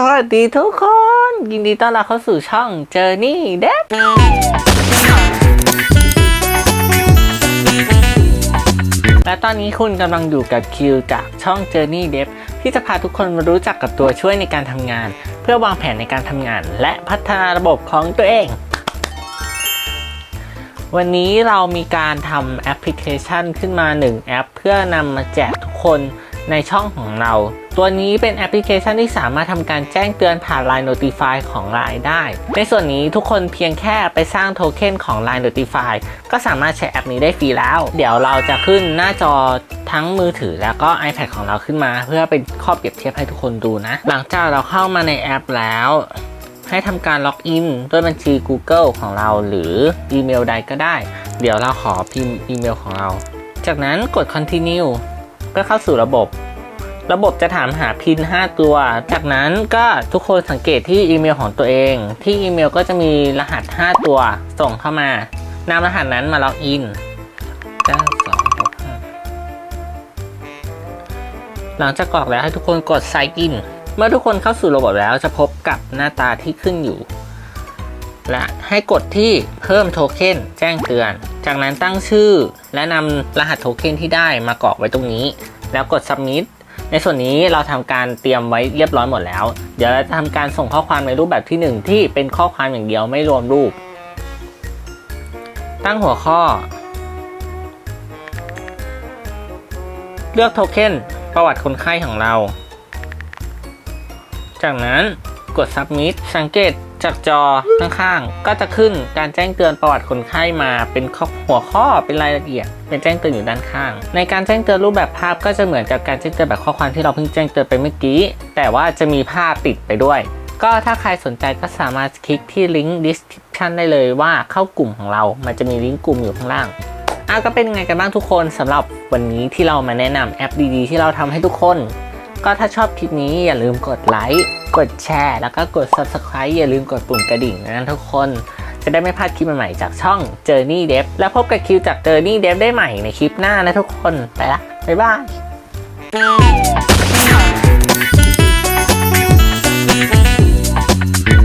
สวัสดีทุกคน ยินดีต้อนรับเข้าสู่ช่อง Journey d e v และตอนนี้คุณกำลังอยู่กับคิวจากช่อง Journey d e v ที่จะพาทุกคนมารู้จักกับตัวช่วยในการทำงาน เพื่อวางแผนในการทำงาน และพัฒนาระบบของตัวเอง วันนี้เรามีการทำแอปพลิเคชันขึ้นมา 1 แอป เพื่อนำมาแจกทุกคน ในช่องของเรา ตัวนี้เป็นแอปพลิเคชันที่สามารถทำการแจ้งเตือนผ่าน Line Notify ของ Line ได้ ในส่วนนี้ทุกคนเพียงแค่ไปสร้างโทเค็นของ Line Notify ก็สามารถใช้แอปนี้ได้ฟรีแล้ว เดี๋ยวเราจะขึ้นหน้าจอทั้งมือถือแล้วก็ iPad ของเราขึ้นมา เพื่อเป็นข้อเปรียบเทียบให้ทุกคนดูนะ หลังจากเราเข้ามาในแอปแล้วให้ทำการล็อกอินด้วยบัญชี Google ของเราหรืออีเมลใดก็ได้ เดี๋ยวเราขอพิมพ์อีเมลของเรา จากนั้นกด continue ก็เข้าสู่ระบบ ระบบจะถามหาพิน 5 ตัว จากนั้นก็ทุกคนสังเกตที่อีเมลของตัวเอง ที่อีเมลก็จะมีรหัส 5 ตัวส่งเข้ามานำรหัสนั้นมาล็อกอินหลังจากกรอกแล้วให้ทุกคนกด sign in เมื่อทุกคนเข้าสู่ระบบแล้วจะพบกับหน้าตาที่ขึ้นอยู่ และให้กดที่เพิ่มโทเค็นแจ้งเตือน จากนั้นตั้งชื่อและนำรหัสโทเค็นที่ได้มากรอกไว้ตรงนี้ แล้วกด submit ในส่วนนี้เราทำการเตรียมไว้เรียบร้อยหมดแล้ว เดี๋ยวเราจะทำการส่งข้อความในรูปแบบที่ 1 ที่เป็นข้อความอย่างเดียวไม่รวมรูป ตั้งหัวข้อ เลือกโทเค็นประวัติคนไข้ของเรา จากนั้นกด submit สังเกต จากจอข้างๆ ก็จะขึ้นการแจ้งเตือนประวัติคนไข้มา เป็นข้อหัวข้อเป็นรายละเอียด เป็นแจ้งเตือนอยู่ด้านข้าง ในการแจ้งเตือนรูปแบบภาพก็จะเหมือนกับการแจ้งเตือนแบบข้อความที่เราเพิ่งแจ้งเตือนไปเมื่อกี้ แต่ว่าจะมีภาพติดไปด้วย ก็ถ้าใครสนใจก็สามารถคลิกที่ลิงก์ description ได้เลยว่าเข้ากลุ่มของเรา มันจะมีลิงก์กลุ่มอยู่ข้างล่างอะก็เป็นไงกันบ้างทุกคนสำหรับวันนี้ที่เรามาแนะนำแอปดีๆ ที่เราทำให้ทุกคน ก็ถ้าชอบคลิปนี้อย่าลืมกดไลค์ กดแชร์ แล้วก็กด Subscribe อย่าลืมกดปุ่มกระดิ่งนะทุกคน จะได้ไม่พลาดคลิปใหม่ๆจากช่อง Journey Dev แล้วพบกับคิวจาก Journey Dev ได้ใหม่ในคลิปหน้านะทุกคน ไปละ บ๊ายบาย